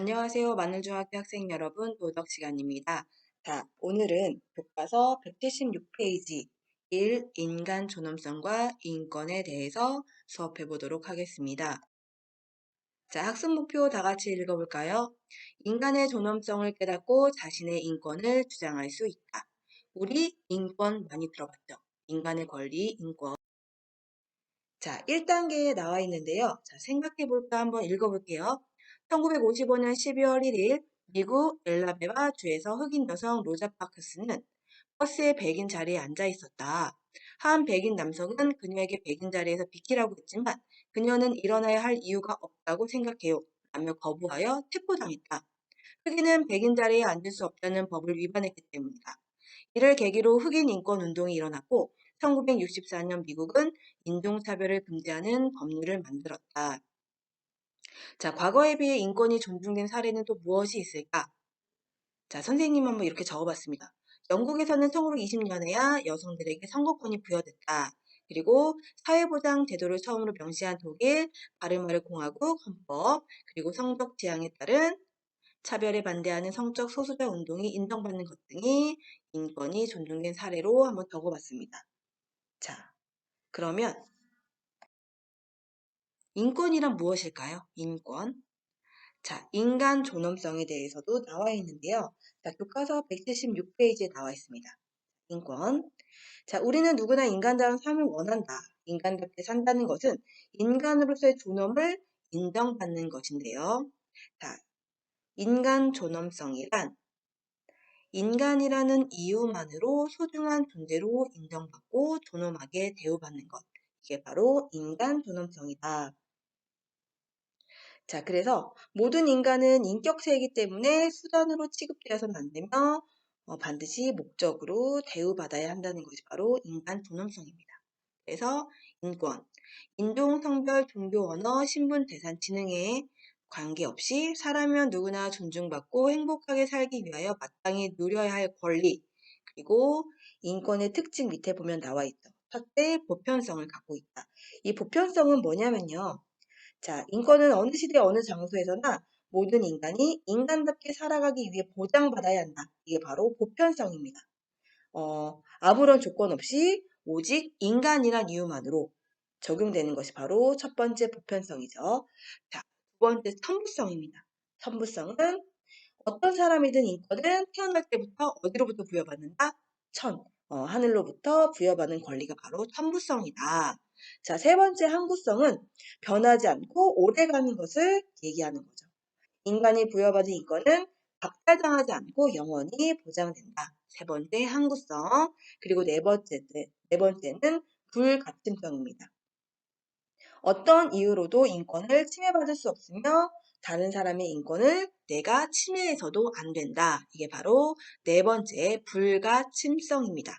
안녕하세요. 마늘중학교 학생 여러분, 도덕 시간입니다. 자, 오늘은 교과서 176페이지 1. 인간 존엄성과 인권에 대해서 수업해 보도록 하겠습니다. 자, 학습 목표 다 같이 읽어볼까요? 인간의 존엄성을 깨닫고 자신의 인권을 주장할 수 있다. 우리 인권 많이 들어봤죠? 인간의 권리, 인권. 자, 1단계에 나와 있는데요. 자, 생각해 볼까 한번 읽어볼게요. 1955년 12월 1일 미국 엘라베마 주에서 흑인 여성 로자 파크스는 버스의 백인 자리에 앉아 있었다. 한 백인 남성은 그녀에게 백인 자리에서 비키라고 했지만 그녀는 일어나야 할 이유가 없다고 생각해요. 라며 거부하여 체포당했다. 흑인은 백인 자리에 앉을 수 없다는 법을 위반했기 때문이다. 이를 계기로 흑인 인권 운동이 일어났고 1964년 미국은 인종차별을 금지하는 법률을 만들었다. 자, 과거에 비해 인권이 존중된 사례는 또 무엇이 있을까? 자, 선생님 한번 이렇게 적어봤습니다. 영국에서는 1920년에야 여성들에게 선거권이 부여됐다. 그리고 사회보장 제도를 처음으로 명시한 독일, 바르마르 공화국 헌법, 그리고 성적 지향에 따른 차별에 반대하는 성적 소수자 운동이 인정받는 것 등이 인권이 존중된 사례로 한번 적어봤습니다. 자, 그러면 인권이란 무엇일까요? 인권. 자, 인간 존엄성에 대해서도 나와 있는데요. 자, 교과서 176페이지에 나와 있습니다. 인권. 자, 우리는 누구나 인간다운 삶을 원한다. 인간답게 산다는 것은 인간으로서의 존엄을 인정받는 것인데요. 자, 인간 존엄성이란 인간이라는 이유만으로 소중한 존재로 인정받고 존엄하게 대우받는 것. 이게 바로 인간 존엄성이다. 자, 그래서 모든 인간은 인격체이기 때문에 수단으로 취급되어서는 안 되며 어, 반드시 목적으로 대우받아야 한다는 것이 바로 인간 존엄성입니다. 그래서 인권, 인종, 성별, 종교, 언어, 신분, 재산, 지능에 관계없이 사람이면 누구나 존중받고 행복하게 살기 위하여 마땅히 누려야 할 권리, 그리고 인권의 특징 밑에 보면 나와 있죠. 첫째, 보편성을 갖고 있다. 이 보편성은 뭐냐면요. 자, 인권은 어느 시대 어느 장소에서나 모든 인간이 인간답게 살아가기 위해 보장받아야 한다. 이게 바로 보편성입니다. 어, 아무런 조건 없이 오직 인간이란 이유만으로 적용되는 것이 바로 첫 번째 보편성이죠. 자, 두 번째 선부성입니다. 선부성은 어떤 사람이든 인권은 태어날 때부터 어디로부터 부여받는다? 천, 어, 하늘로부터 부여받는 권리가 바로 선부성이다. 자, 세 번째 항구성은 변하지 않고 오래가는 것을 얘기하는 거죠. 인간이 부여받은 인권은 박탈당하지 않고 영원히 보장된다. 세 번째 항구성. 그리고 네 번째, 네 번째는 불가침성입니다. 어떤 이유로도 인권을 침해받을 수 없으며 다른 사람의 인권을 내가 침해해서도 안 된다. 이게 바로 네 번째 불가침성입니다.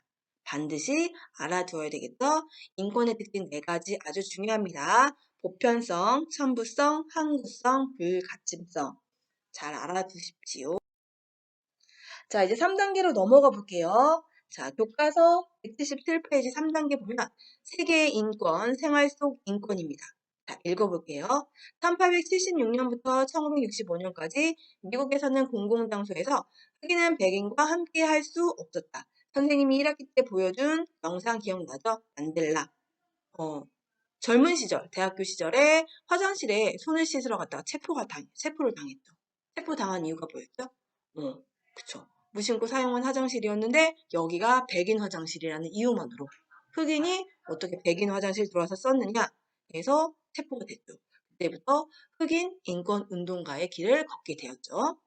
반드시 알아두어야 되겠죠? 인권의 특징 네 가지 아주 중요합니다. 보편성, 천부성, 항구성, 불가침성. 잘 알아두십시오. 자, 이제 3단계로 넘어가 볼게요. 자, 교과서 177페이지 3단계 보면 세계의 인권, 생활 속 인권입니다. 자, 읽어볼게요. 1876년부터 1965년까지 미국에서는 공공장소에서 흑인은 백인과 함께 할 수 없었다. 선생님이 1학기 때 보여준 영상 기억나죠? 만델라. 어, 젊은 시절, 대학교 시절에 화장실에 손을 씻으러 갔다가 체포가 당, 체포를 당했죠. 체포 당한 이유가 뭐였죠? 어, 그쵸. 무심코 사용한 화장실이었는데 여기가 백인 화장실이라는 이유만으로 흑인이 어떻게 백인 화장실 들어와서 썼느냐 해서 체포가 됐죠. 그때부터 흑인 인권 운동가의 길을 걷게 되었죠.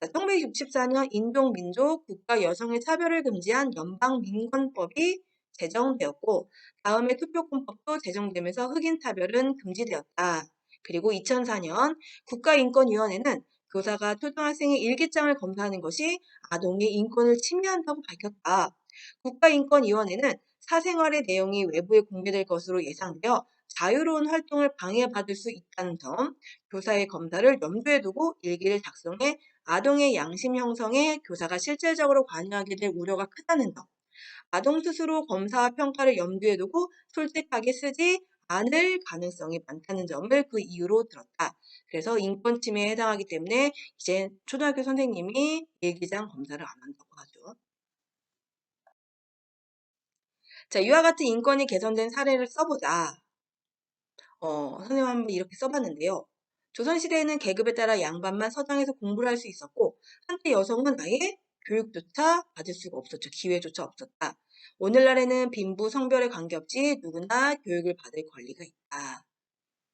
1964년 인종 민족 국가 여성의 차별을 금지한 연방민권법이 제정되었고 다음에 투표권법도 제정되면서 흑인 차별은 금지되었다. 그리고 2004년 국가인권위원회는 교사가 초등학생의 일기장을 검사하는 것이 아동의 인권을 침해한다고 밝혔다. 국가인권위원회는 사생활의 내용이 외부에 공개될 것으로 예상되어 자유로운 활동을 방해받을 수 있다는 점, 교사의 검사를 염두에 두고 일기를 작성해 아동의 양심 형성에 교사가 실질적으로 관여하게 될 우려가 크다는 점, 아동 스스로 검사와 평가를 염두에 두고 솔직하게 쓰지 않을 가능성이 많다는 점을 그 이유로 들었다. 그래서 인권 침해에 해당하기 때문에 이제 초등학교 선생님이 일기장 검사를 안 한다고 하죠. 자, 이와 같은 인권이 개선된 사례를 써보자. 어, 선생님 한번 이렇게 써봤는데요. 조선시대에는 계급에 따라 양반만 서당에서 공부를 할 수 있었고 한때 여성은 아예 교육조차 받을 수가 없었죠. 기회조차 없었다. 오늘날에는 빈부 성별에 관계없이 누구나 교육을 받을 권리가 있다.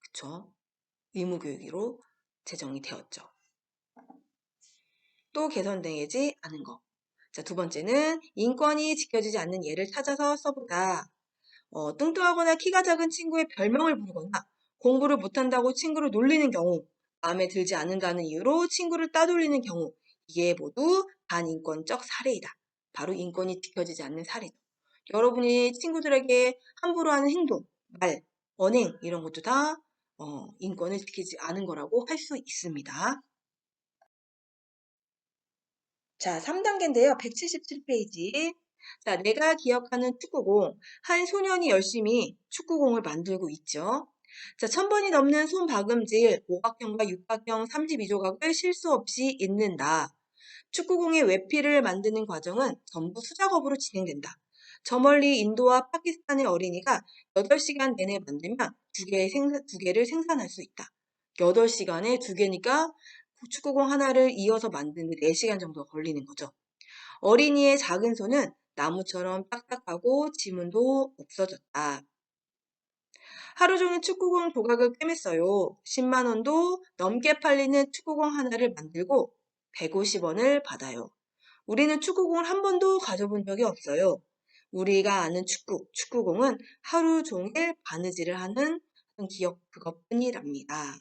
그쵸? 의무교육으로 제정이 되었죠. 또 개선되지 않은 거. 자, 두 번째는 인권이 지켜지지 않는 예를 찾아서 써보다. 어, 뚱뚱하거나 키가 작은 친구의 별명을 부르거나 공부를 못한다고 친구를 놀리는 경우, 마음에 들지 않는다는 이유로 친구를 따돌리는 경우, 이게 모두 반인권적 사례이다. 바로 인권이 지켜지지 않는 사례죠. 여러분이 친구들에게 함부로 하는 행동, 말, 언행 이런 것도 다 어, 인권을 지키지 않은 거라고 할 수 있습니다. 자, 3단계인데요. 177페이지. 자, 내가 기억하는 축구공. 한 소년이 열심히 축구공을 만들고 있죠. 자, 천번이 넘는 손박음질, 오각형과 육각형 32조각을 실수 없이 잇는다. 축구공의 외피를 만드는 과정은 전부 수작업으로 진행된다. 저 멀리 인도와 파키스탄의 어린이가 8시간 내내 만들면 두, 개의 생산, 두 개를 생산할 수 있다. 8시간에 두 개니까 축구공 하나를 이어서 만드는 4시간 정도 걸리는 거죠. 어린이의 작은 손은 나무처럼 딱딱하고 지문도 없어졌다. 하루 종일 축구공 조각을 꿰맸어요. 10만 원도 넘게 팔리는 축구공 하나를 만들고 150원을 받아요. 우리는 축구공을 한 번도 가져본 적이 없어요. 우리가 아는 축구, 축구공은 하루 종일 바느질을 하는 기억 그것뿐이랍니다.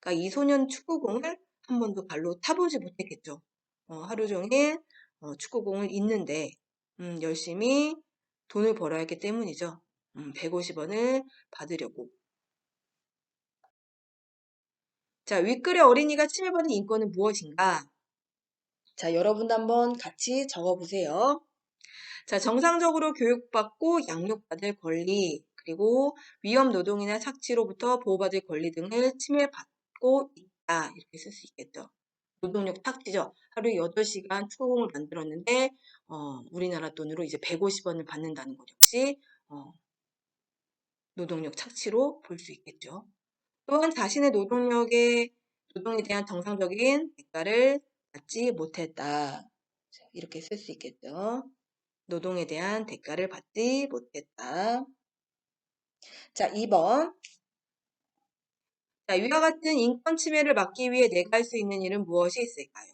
그러니까 이 소년 축구공을 한 번도 발로 타보지 못했겠죠. 어, 하루 종일 어, 축구공을 잇는데 음, 열심히 돈을 벌어야 했기 때문이죠. 음, 150원을 받으려고. 자, 윗글의 어린이가 침해받는 인권은 무엇인가? 자, 여러분도 한번 같이 적어보세요. 자, 정상적으로 교육받고 양육받을 권리, 그리고 위험 노동이나 착취로부터 보호받을 권리 등을 침해받고 있다. 이렇게 쓸 수 있겠죠. 노동력 탁취죠. 하루 8시간 축구공을 만들었는데 어, 우리나라 돈으로 이제 150원을 받는다는 것 역시 어, 노동력 착취로 볼 수 있겠죠. 또한 자신의 노동력에 노동에 대한 정상적인 대가를 받지 못했다. 이렇게 쓸 수 있겠죠. 노동에 대한 대가를 받지 못했다. 자, 2번. 자, 위와 같은 인권 침해를 막기 위해 내가 할 수 있는 일은 무엇이 있을까요?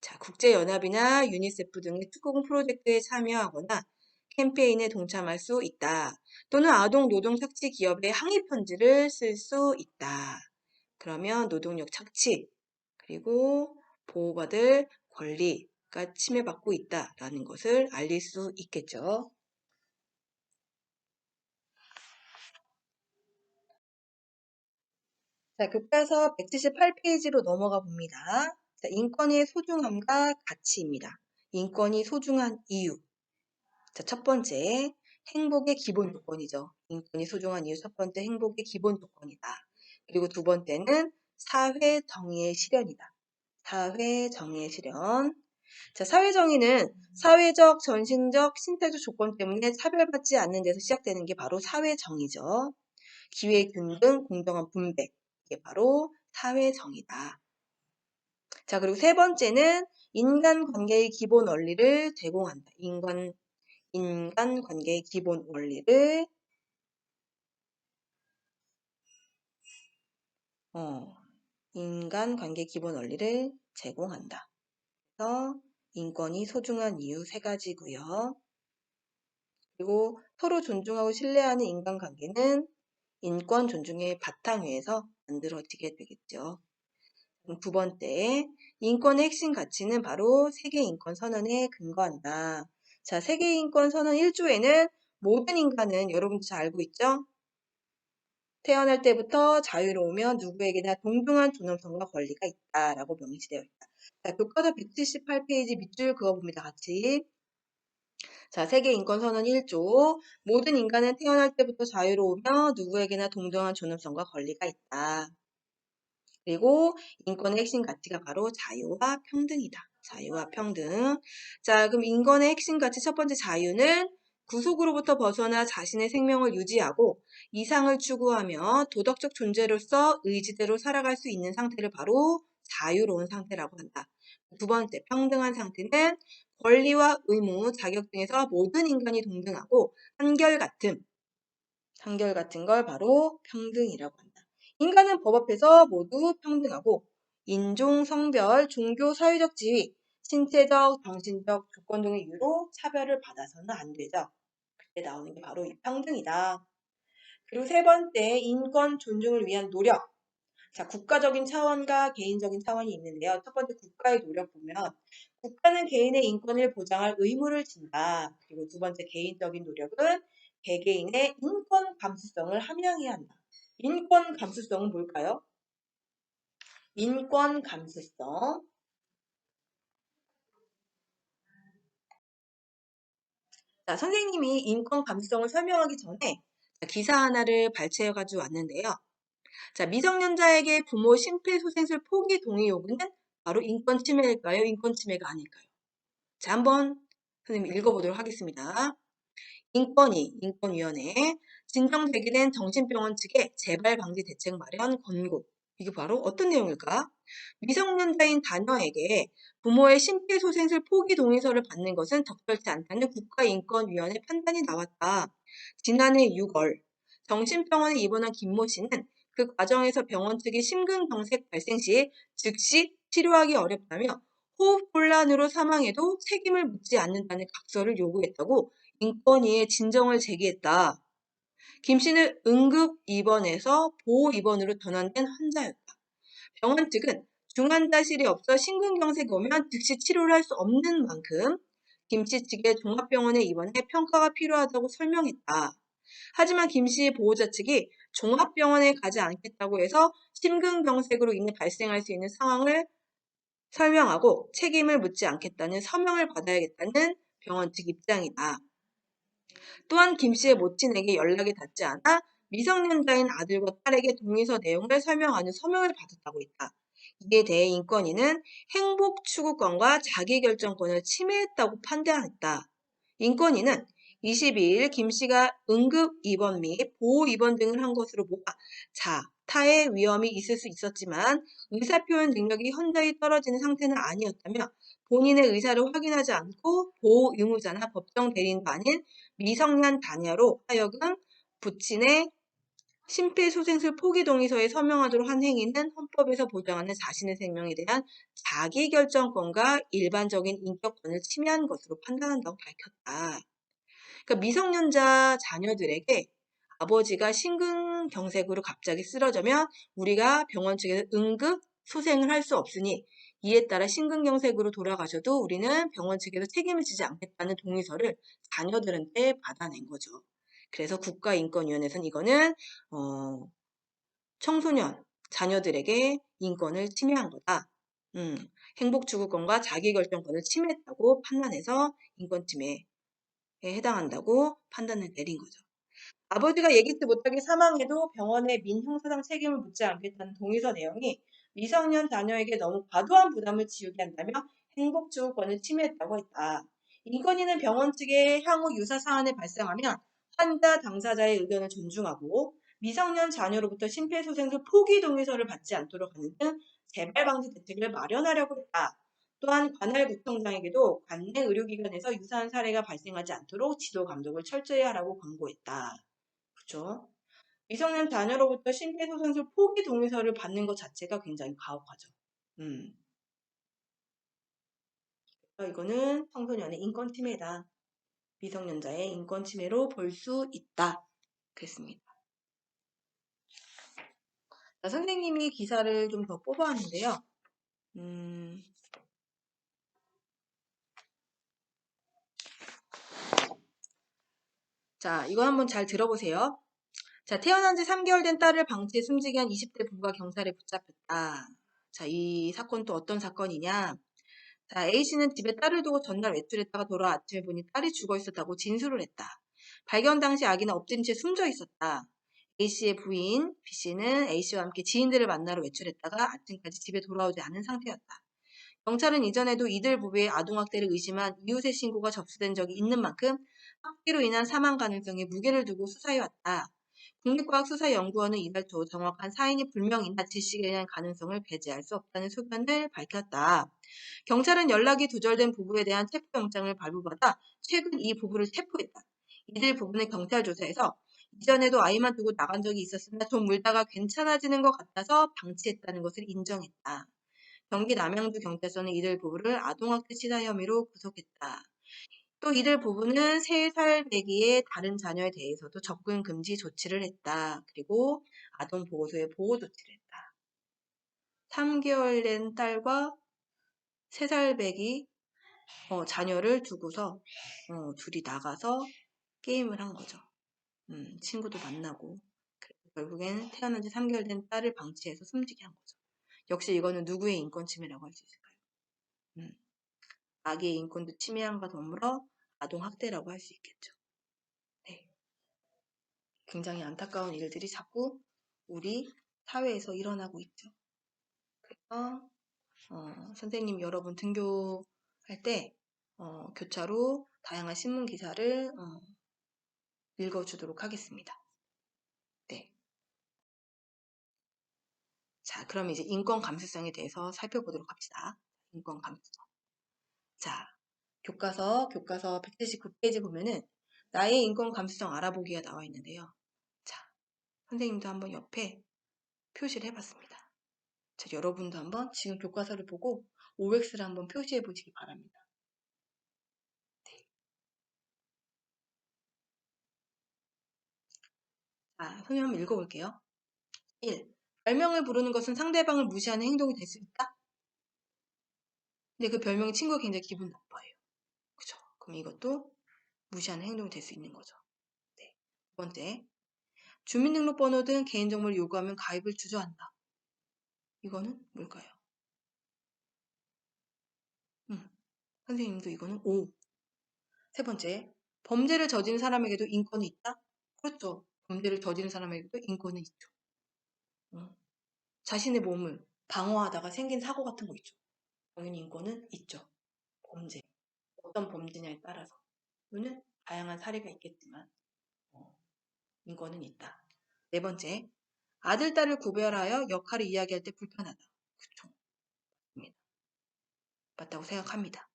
자, 국제연합이나 유니세프 등의 특공 프로젝트에 참여하거나 캠페인에 동참할 수 있다. 또는 아동 노동 착취 기업의 항의 편지를 쓸 수 있다. 그러면 노동력 착취, 그리고 보호받을 권리가 침해받고 있다라는 것을 알릴 수 있겠죠. 자, 교과서 178페이지로 넘어가 봅니다. 자, 인권의 소중함과 가치입니다. 인권이 소중한 이유. 자, 첫 번째, 행복의 기본 조건이죠. 인권이 소중한 이유 첫 번째, 행복의 기본 조건이다. 그리고 두 번째는 사회 정의의 실현이다. 사회 정의의 실현. 자, 사회 정의는 사회적, 전신적, 신체적 조건 때문에 차별받지 않는 데서 시작되는 게 바로 사회 정의죠. 기회 균등, 공정한 분배. 이게 바로 사회 정의다. 자, 그리고 세 번째는 인간 관계의 기본 원리를 제공한다. 인간, 인간관계의 기본 원리를 어, 인간관계 기본 원리를 제공한다. 그래서 인권이 소중한 이유 세 가지고요. 그리고 서로 존중하고 신뢰하는 인간관계는 인권 존중의 바탕 위에서 만들어지게 되겠죠. 두 번째, 인권의 핵심 가치는 바로 세계인권선언에 근거한다. 자, 세계인권 선언 1조에는 모든 인간은 여러분도 잘 알고 있죠? 태어날 때부터 자유로우면 누구에게나 동등한 존엄성과 권리가 있다라고 명시되어 있다. 자, 교과서 178페이지 밑줄 그어봅니다. 같이. 자, 세계 인권 선언 1조. 모든 인간은 태어날 때부터 자유로우며 누구에게나 동등한 존엄성과 권리가 있다. 그리고 인권의 핵심 가치가 바로 자유와 평등이다. 자유와 평등. 자, 그럼 인권의 핵심 가치 첫 번째 자유는 구속으로부터 벗어나 자신의 생명을 유지하고 이상을 추구하며 도덕적 존재로서 의지대로 살아갈 수 있는 상태를 바로 자유로운 상태라고 한다. 두 번째, 평등한 상태는 권리와 의무, 자격 등에서 모든 인간이 동등하고 한결같음, 한결같은 걸 바로 평등이라고 한다. 인간은 법 앞에서 모두 평등하고 인종, 성별, 종교, 사회적 지위, 신체적, 정신적 조건 등의 이유로 차별을 받아서는 안 되죠. 그때 나오는 게 바로 이 평등이다. 그리고 세 번째, 인권 존중을 위한 노력. 자, 국가적인 차원과 개인적인 차원이 있는데요. 첫 번째 국가의 노력 보면 국가는 개인의 인권을 보장할 의무를 진다. 그리고 두 번째 개인적인 노력은 개개인의 인권 감수성을 함양해야 한다. 인권 감수성은 뭘까요? 인권 감수성. 자, 선생님이 인권 감수성을 설명하기 전에 기사 하나를 발췌해 가지고 왔는데요. 자, 미성년자에게 부모 심폐소생술 포기 동의 요구는 바로 인권 침해일까요? 인권 침해가 아닐까요? 자, 한번 선생님 읽어보도록 하겠습니다. 인권위, 인권위원회, 진정 제기된 정신병원 측의 재발 방지 대책 마련 권고. 이게 바로 어떤 내용일까? 미성년자인 자녀에게 부모의 심폐소생술 포기 동의서를 받는 것은 적절치 않다는 국가인권위원회 판단이 나왔다. 지난해 6월 정신병원에 입원한 김모 씨는 그 과정에서 병원 측이 심근경색 발생 시 즉시 치료하기 어렵다며 호흡곤란으로 사망해도 책임을 묻지 않는다는 각서를 요구했다고 인권위에 진정을 제기했다. 김 씨는 응급 입원에서 보호 입원으로 전환된 환자였다. 병원 측은 중환자실이 없어 심근경색이 오면 즉시 치료를 할 수 없는 만큼 김씨 측의 종합병원에 입원해 평가가 필요하다고 설명했다. 하지만 김 씨의 보호자 측이 종합병원에 가지 않겠다고 해서 심근경색으로 인해 발생할 수 있는 상황을 설명하고 책임을 묻지 않겠다는 서명을 받아야겠다는 병원 측 입장이다. 또한 김 씨의 모친에게 연락이 닿지 않아 미성년자인 아들과 딸에게 동의서 내용을 설명하는 서명을 받았다고 했다. 이에 대해 인권위는 행복 추구권과 자기결정권을 침해했다고 판단했다. 인권위는 22일 김 씨가 응급 입원 및 보호 입원 등을 한 것으로 보아 자, 타의 위험이 있을 수 있었지만 의사 표현 능력이 현저히 떨어지는 상태는 아니었다며 본인의 의사를 확인하지 않고 보호 의무자나 법정 대리인도 아닌 미성년 자녀로 하여금 부친의 심폐소생술 포기 동의서에 서명하도록 한 행위는 헌법에서 보장하는 자신의 생명에 대한 자기결정권과 일반적인 인격권을 침해한 것으로 판단한다고 밝혔다. 그러니까 미성년자 자녀들에게 아버지가 심근경색으로 갑자기 쓰러져면 우리가 병원 측에서 응급 소생을 할 수 없으니 이에 따라 심근경색으로 돌아가셔도 우리는 병원 측에서 책임을 지지 않겠다는 동의서를 자녀들한테 받아낸 거죠. 그래서 국가인권위원회에서는 이거는 어, 청소년 자녀들에게 인권을 침해한 거다. 음, 행복추구권과 자기결정권을 침해했다고 판단해서 인권침해에 해당한다고 판단을 내린 거죠. 아버지가 예기치 못하게 사망해도 병원에 민형사상 책임을 묻지 않겠다는 동의서 내용이 미성년 자녀에게 너무 과도한 부담을 지우게 한다며 행복추구권을 침해했다고 했다. 인권위는 병원 측에 향후 유사 사안이 발생하면 환자 당사자의 의견을 존중하고 미성년 자녀로부터 심폐소생술 포기 동의서를 받지 않도록 하는 등 재발 방지 대책을 마련하려고 했다. 또한 관할 구청장에게도 관내 의료기관에서 유사한 사례가 발생하지 않도록 지도 감독을 철저히 하라고 권고했다. 그렇죠? 미성년 자녀로부터 심폐소생술 포기 동의서를 받는 것 자체가 굉장히 가혹하죠. 음. 이거는 청소년의 인권 침해다. 미성년자의 인권 침해로 볼 수 있다. 그랬습니다. 자, 선생님이 기사를 좀 더 뽑아왔는데요. 음, 자, 이거 한번 잘 들어보세요. 자, 태어난 지 3개월 된 딸을 방치해 숨지게 한 20대 부부가 경찰에 붙잡혔다. 자, 이 사건 또 어떤 사건이냐? 자, A씨는 집에 딸을 두고 전날 외출했다가 돌아 아침에 보니 딸이 죽어 있었다고 진술을 했다. 발견 당시 아기는 엎드린 채 숨져 있었다. A씨의 부인 B씨는 A씨와 함께 지인들을 만나러 외출했다가 아침까지 집에 돌아오지 않은 상태였다. 경찰은 이전에도 이들 부부의 아동학대를 의심한 이웃의 신고가 접수된 적이 있는 만큼 학대로 인한 사망 가능성에 무게를 두고 수사해왔다. 국립과학수사연구원은 이달 초 정확한 사인이 불명이나 질식에 대한 가능성을 배제할 수 없다는 소견을 밝혔다. 경찰은 연락이 두절된 부부에 대한 체포영장을 발부받아 최근 이 부부를 체포했다. 이들 부부는 경찰 조사에서 이전에도 아이만 두고 나간 적이 있었으나 좀 울다가 괜찮아지는 것 같아서 방치했다는 것을 인정했다. 경기 남양주 경찰서는 이들 부부를 아동학대 치사 혐의로 구속했다. 또 이들 부부는 3살 배기의 다른 자녀에 대해서도 접근 금지 조치를 했다. 그리고 아동보호소에 보호 조치를 했다. 3개월 된 딸과 3살 배기 어, 자녀를 두고서 어, 둘이 나가서 게임을 한 거죠. 음, 친구도 만나고 결국엔 태어난 지 3개월 된 딸을 방치해서 숨지게 한 거죠. 역시 이거는 누구의 인권 침해라고 할 수 있을까요? 음, 아기의 인권도 침해한과 더불어 아동 학대라고 할 수 있겠죠. 네. 굉장히 안타까운 일들이 자꾸 우리 사회에서 일어나고 있죠. 그래서 어, 선생님 여러분 등교할 때 어, 교차로 다양한 신문 기사를 어, 읽어주도록 하겠습니다. 네. 자, 그럼 이제 인권 감수성에 대해서 살펴보도록 합시다. 인권 감수성. 자, 교과서, 교과서 179페이지 보면은 나의 인권 감수성 알아보기가 나와 있는데요. 자, 선생님도 한번 옆에 표시를 해봤습니다. 자, 여러분도 한번 지금 교과서를 보고 OX를 한번 표시해 보시기 바랍니다. 네. 자, 선생님 한번 읽어볼게요. 1. 별명을 부르는 것은 상대방을 무시하는 행동이 될 수 있다? 근데 그 별명이 친구가 굉장히 기분 나빠요. 그죠? 그럼 이것도 무시하는 행동이 될 수 있는 거죠. 네. 두 번째, 주민등록번호 등 개인정보를 요구하면 가입을 주저한다. 이거는 뭘까요? 음, 선생님도 이거는 O. 세 번째, 범죄를 저지른 사람에게도 인권이 있다? 그렇죠. 범죄를 저지른 사람에게도 인권은 있죠. 음, 자신의 몸을 방어하다가 생긴 사고 같은 거 있죠. 당연히 인권은 있죠. 범죄. 어떤 범죄냐에 따라서. 또는 다양한 사례가 있겠지만, 어, 인권은 있다. 네 번째, 아들, 딸을 구별하여 역할을 이야기할 때 불편하다. 그쵸. 맞습니다. 맞다고 생각합니다.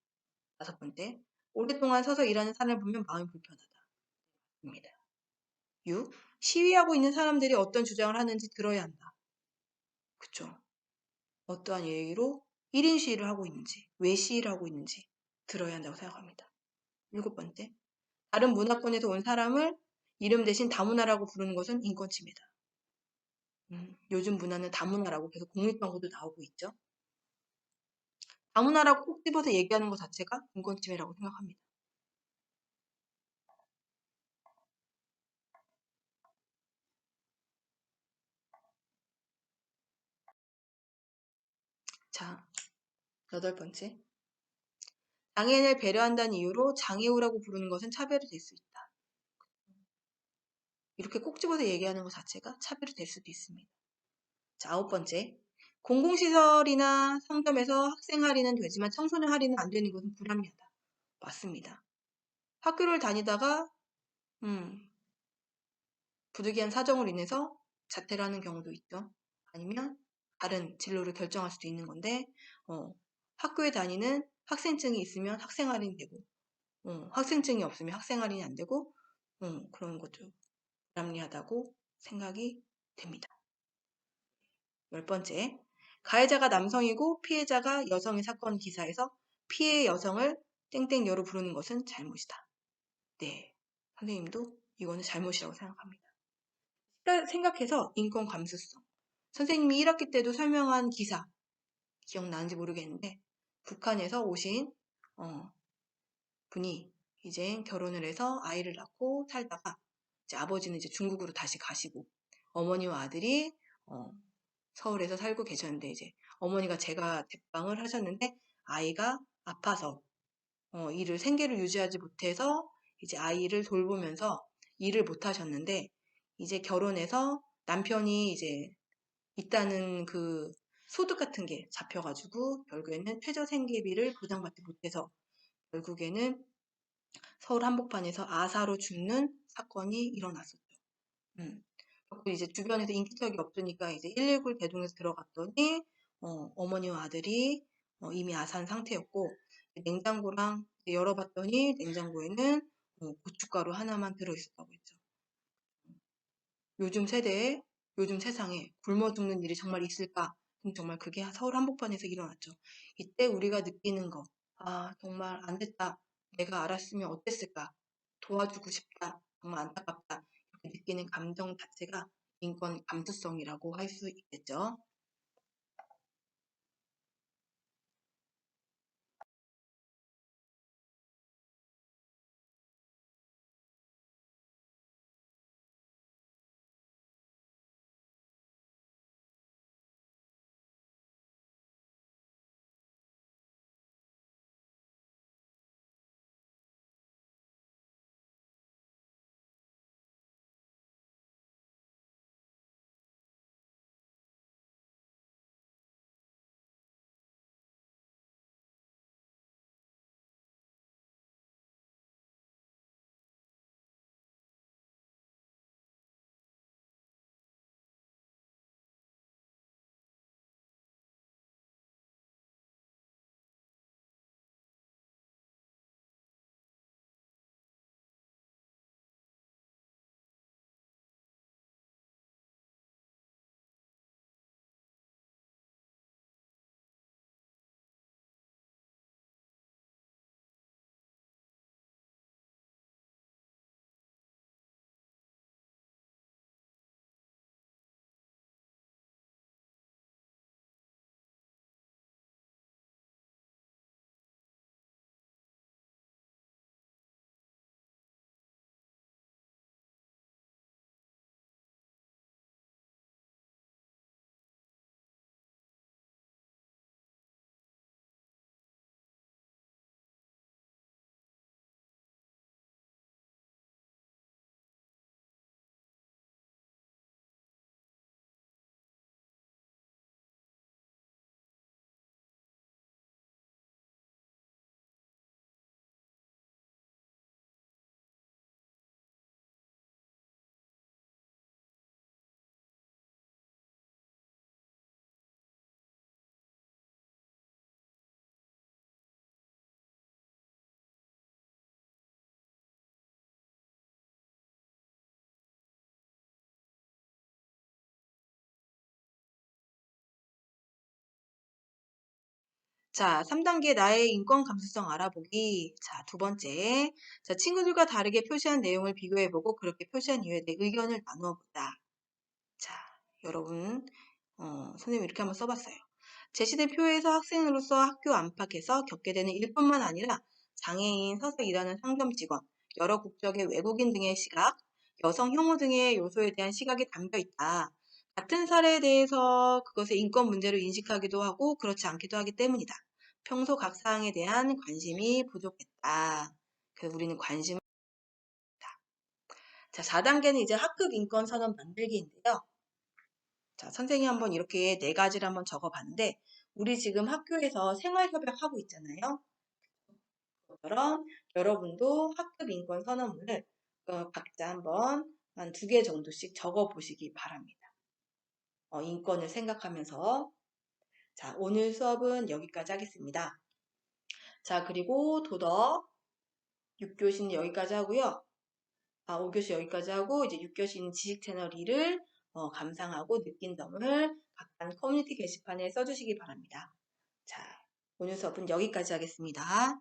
다섯 번째, 오랫동안 서서 일하는 사람을 보면 마음이 불편하다. 입니다. 6. 시위하고 있는 사람들이 어떤 주장을 하는지 들어야 한다. 그쵸. 어떠한 예의로 1인 시위를 하고 있는지, 왜 시위를 하고 있는지 들어야 한다고 생각합니다. 일곱 번째, 다른 문화권에서 온 사람을 이름 대신 다문화라고 부르는 것은 인권 침해다. 음, 요즘 문화는 다문화라고 계속 공익광고도 나오고 있죠. 다문화라고 꼭 집어서 얘기하는 것 자체가 인권 침해라고 생각합니다. 자, 여덟 번째. 장애인을 배려한다는 이유로 장애우라고 부르는 것은 차별이 될 수 있다. 이렇게 꼭 집어서 얘기하는 것 자체가 차별이 될 수도 있습니다. 자, 아홉 번째. 공공시설이나 상점에서 학생 할인은 되지만 청소년 할인은 안 되는 것은 불합리하다. 맞습니다. 학교를 다니다가 음, 부득이한 사정으로 인해서 자퇴를 하는 경우도 있죠. 아니면 다른 진로를 결정할 수도 있는 건데 어, 학교에 다니는 학생증이 있으면 학생 할인이 되고 어, 학생증이 없으면 학생 할인이 안 되고 어, 그런 것도 불합리하다고 생각이 됩니다. 열 번째, 가해자가 남성이고 피해자가 여성의 사건 기사에서 피해 여성을 땡땡여로 부르는 것은 잘못이다. 네, 선생님도 이거는 잘못이라고 생각합니다. 생각해서 인권 감수성. 선생님이 1학기 때도 설명한 기사 기억나는지 모르겠는데 북한에서 오신 어, 분이 이제 결혼을 해서 아이를 낳고 살다가 이제 아버지는 이제 중국으로 다시 가시고 어머니와 아들이 어, 서울에서 살고 계셨는데 이제 어머니가 제가 대방을 하셨는데 아이가 아파서 어, 일을 생계를 유지하지 못해서 이제 아이를 돌보면서 일을 못 하셨는데 이제 결혼해서 남편이 이제 있다는 그 소득 같은 게 잡혀가지고 결국에는 최저 생계비를 보장받지 못해서 결국에는 서울 한복판에서 아사로 죽는 사건이 일어났었죠. 음. 이제 주변에서 인기척이 없으니까 이제 119를 대동해서 들어갔더니 어, 어머니와 아들이 어, 이미 아산 상태였고 냉장고랑 열어봤더니 냉장고에는 어, 고춧가루 하나만 들어있었다고 했죠. 요즘 세대에 요즘 세상에 굶어 죽는 일이 정말 있을까? 그럼 정말 그게 서울 한복판에서 일어났죠. 이때 우리가 느끼는 거, 아 정말 안 됐다. 내가 알았으면 어땠을까? 도와주고 싶다. 정말 안타깝다. 이렇게 느끼는 감정 자체가 인권 감수성이라고 할 수 있겠죠. 자, 3단계 나의 인권 감수성 알아보기. 자, 두 번째. 자, 친구들과 다르게 표시한 내용을 비교해보고 그렇게 표시한 이유에 대해 의견을 나누어보자. 자, 여러분, 어, 선생님 이렇게 한번 써봤어요. 제시된 표에서 학생으로서 학교 안팎에서 겪게 되는 일뿐만 아니라 장애인, 서서 일하는 상점 직원, 여러 국적의 외국인 등의 시각, 여성 혐오 등의 요소에 대한 시각이 담겨 있다. 같은 사례에 대해서 그것을 인권 문제로 인식하기도 하고 그렇지 않기도 하기 때문이다. 평소 각 사항에 대한 관심이 부족했다. 그래서 우리는 관심을 자, 4단계는 이제 학급 인권 선언 만들기인데요. 자, 선생님이 한번 이렇게 네 가지를 한번 적어봤는데, 우리 지금 학교에서 생활협약 하고 있잖아요. 그처럼 여러분도 학급 인권 선언문을 어, 각자 한번 한 두 개 정도씩 적어보시기 바랍니다. 어, 인권을 생각하면서 자, 오늘 수업은 여기까지 하겠습니다. 자, 그리고 도덕 6교시는 여기까지 하고요. 아, 5교시 여기까지 하고 이제 6교시는 지식 채널 2를 어, 감상하고 느낀 점을 각각 커뮤니티 게시판에 써주시기 바랍니다. 자, 오늘 수업은 여기까지 하겠습니다.